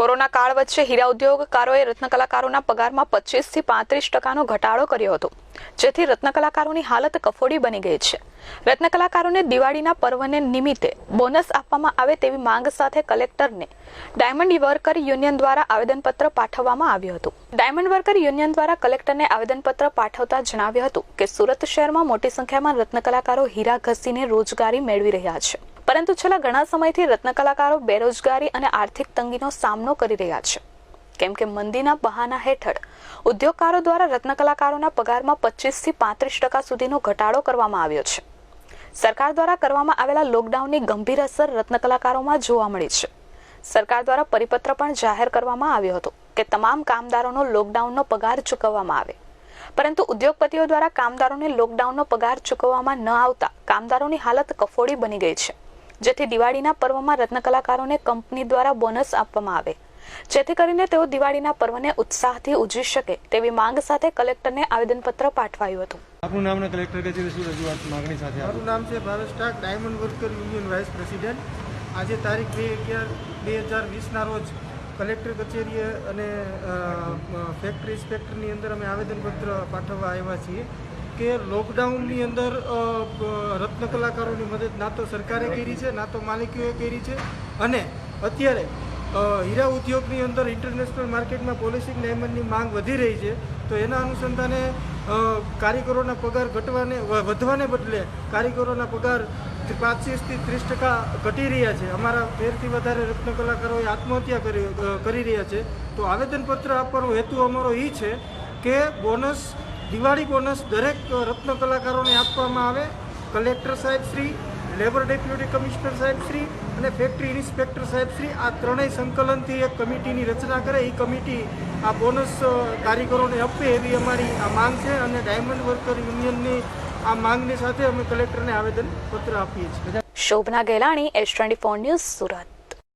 Corona કાળ વચ્ચે હીરા ઉદ્યોગકારોએ રત્નકલાકારોના પગારમાં પચીસથી પાંત્રીસ ટકાનો ઘટાડો કર્યો હતો, જેથી રત્નકલાકારોની હાલત કફોડી બની ગઈ છે. રત્નકલાકારોને દિવાળીના પર્વને નિમિત્તે બોનસ આપવામાં આવે તેવી માંગ સાથે કલેક્ટરને ડાયમંડ વર્કર યુનિયન દ્વારા આવેદનપત્ર પાઠવવામાં આવ્યું હતું. ડાયમંડ વર્કર યુનિયન દ્વારા કલેક્ટરને આવેદનપત્ર પાઠવતા જણાવ્યું હતું કે સુરત શહેરમાં મોટી સંખ્યામાં રત્નકલાકારો હીરા ઘસીને રોજગારી મેળવી રહ્યા છે. પરંતુ છેલ્લા ઘણા સમયથી રત્નકલાકારો બેરોજગારી અને આર્થિક તંગીનો સામનો કરી રહ્યા છે. કેમ કે મંદીના બહાના હેઠળ ઉદ્યોગકારો દ્વારા રત્નકલાકારોના પગારમાં પચીસથી પાંત્રીસ ટકા સુધીનો ઘટાડો કરવામાં આવ્યો છે. સરકાર દ્વારા કરવામાં આવેલા લોકડાઉનની ગંભીર અસર રત્નકલાકારોમાં જોવા મળી છે. સરકાર દ્વારા પરિપત્ર પણ જાહેર કરવામાં આવ્યો હતો કે તમામ કામદારોનો લોકડાઉનનો પગાર ચૂકવવામાં આવે. પરંતુ ઉદ્યોગપતિઓ દ્વારા કામદારોને લોકડાઉનનો પગાર ચૂકવવામાં ન આવતા કામદારોની હાલત કફોડી બની ગઈ છે. જેથી દિવાળીના પર્વમાં રત્નકલાકારોને કંપની દ્વારા બોનસ આપવામાં આવે. જેથી કરીને તેઓ દિવાળીના પર્વને ઉત્સાહથી ઉજવી શકે તેવી માંગ સાથે કલેક્ટરને આવેદનપત્ર પાઠવાયું હતું. આપનું નામ કલેક્ટર કચેરી શું રજૂઆત માંગણી સાથે મારું નામ છે Bharat stock diamond worker union vice president. આજે તારીખ બે અગિયાર બે હજાર વીસના રોજ કલેક્ટર કચેરીએ અને ફેક્ટરી ઇન્સ્પેક્ટરની અંદર અમે આવેદનપત્ર પાઠવવા આવ્યા છીએ. કે લોકડાઉનની અંદર રત્ન કલાકારોની મદદ ના તો સરકારે કરી છે, ના તો માલિકીઓએ કરી છે. અને અત્યારે હીરા ઉદ્યોગની અંદર ઇન્ટરનેશનલ માર્કેટમાં પોલિસિંગ ડાયમંડની માંગ વધી રહી છે. તો એના અનુસંધાને કારીગરોના પગાર ઘટવાને વધવાને બદલે કારીગરોના પગાર પાંચીસથી ત્રીસ ટકા ઘટી રહ્યા છે. અમારા ફેરથી વધારે રત્ન કલાકારોએ આત્મહત્યા કરી કરી રહ્યા છે. તો આવેદનપત્ર આપવાનો હેતુ અમારો એ છે કે બોનસ દિવાળી બોનસ દરેક રત્ન કલાકારોને આપવામાં આવે. કલેક્ટર સાહેબ શ્રી, લેબર ડેપ્યુટી કમિશનર સાહેબ શ્રી અને ફેક્ટરી ઇન્સ્પેક્ટર સાહેબ શ્રી આ ત્રણેય સંકલનથી એક કમિટીની રચના કરે. એ કમિટી આ બોનસ કારીગરોને આપે એવી અમારી આ માંગ છે અને ડાયમંડ વર્કર યુનિયનની આ માંગની સાથે અમે કલેક્ટરને આવેદન પત્ર આપીએ છીએ. Shobhana Gelani, S twenty four news Surat.